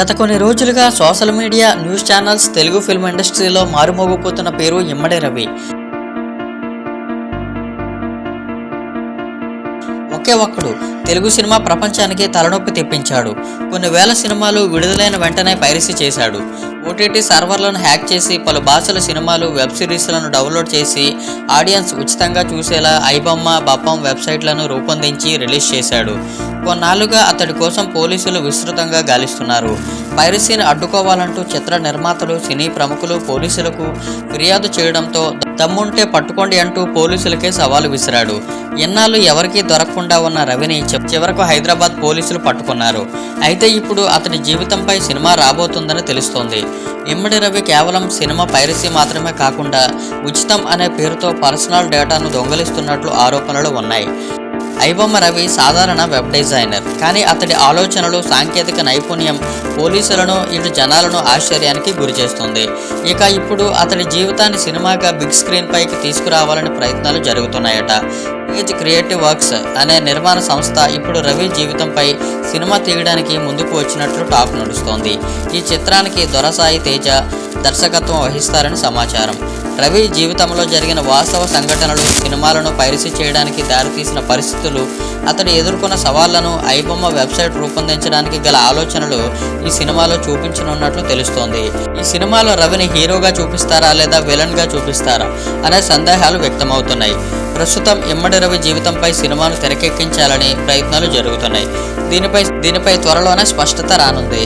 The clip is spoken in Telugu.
గత కొన్ని రోజులుగా social media news channels Telugu film ఇండస్ట్రీలో మారుమోగిపోతున్న పేరు ఇమ్మడి రవి. ఒకే ఒక్కడు. తెలుగు సినిమా ప్రపంచానికి తలనొప్పి తెప్పించాడు. కొన్ని వేల సినిమాలు విడుదలైన వెంటనే పైరసీ చేశాడు. ఓటీటీ సర్వర్లను హ్యాక్ చేసి పలు భాషల సినిమాలు వెబ్ సిరీస్లను డౌన్లోడ్ చేసి ఆడియన్స్ ఉచితంగా చూసేలా ఐబొమ్మ బప్పం వెబ్సైట్లను రూపొందించి రిలీజ్ చేశాడు. కొన్నాళ్ళుగా అతడి కోసం పోలీసులు విస్తృతంగా గాలిస్తున్నారు. పైరసీని అడ్డుకోవాలంటూ చిత్ర నిర్మాతలు సినీ ప్రముఖులు పోలీసులకు ఫిర్యాదు చేయడంతో దమ్ముంటే పట్టుకోండి అంటూ పోలీసులకే సవాలు విసిరాడు. ఎన్నాళ్ళు ఎవరికీ దొరకకుండా ఉన్న రవిని చివరకు హైదరాబాద్ పోలీసులు పట్టుకున్నారు. అయితే ఇప్పుడు అతని జీవితంపై సినిమా రాబోతుందని తెలుస్తోంది. ఇమ్మడి రవి కేవలం సినిమా పైరసీ మాత్రమే కాకుండా ఉచితం అనే పేరుతో పర్సనల్ డేటాను దొంగలిస్తున్నట్లు ఆరోపణలు ఉన్నాయి. ఐబొమ్మ రవి సాధారణ వెబ్ డిజైనర్. కానీ అతడి ఆలోచనలు సాంకేతిక నైపుణ్యం పోలీసులను ఇటు జనాలను ఆశ్చర్యానికి గురిచేస్తుంది ఇక ఇప్పుడు అతడి జీవితాన్ని సినిమాగా బిగ్ స్క్రీన్ పైకి తీసుకురావాలని ప్రయత్నాలు జరుగుతున్నాయట. ఏజ్ క్రియేటివ్ వర్క్స్ అనే నిర్మాణ సంస్థ ఇప్పుడు రవి జీవితంపై సినిమా తీయడానికి ముందుకు వచ్చినట్లు టాక్ నడుస్తోంది. ఈ చిత్రానికి దొరసాయి తేజ దర్శకత్వం వహిస్తారని సమాచారం. రవి జీవితంలో జరిగిన వాస్తవ సంఘటనలు సినిమాలను పైరసీ చేయడానికి దారితీసిన పరిస్థితులు అతడు ఎదుర్కొన్న సవాళ్ళను ఐబొమ్మ వెబ్సైట్ రూపొందించడానికి గల ఆలోచనలు ఈ సినిమాలో చూపించనున్నట్లు తెలుస్తోంది. ఈ సినిమాలో రవిని హీరోగా చూపిస్తారా లేదా విలన్గా చూపిస్తారా అనే సందేహాలు వ్యక్తమవుతున్నాయి. ప్రస్తుతం ఇమ్మడి రవి జీవితంపై సినిమాను తెరకెక్కించాలని ప్రయత్నాలు జరుగుతున్నాయి. దీనిపై దీనిపై త్వరలోనే స్పష్టత రానుంది.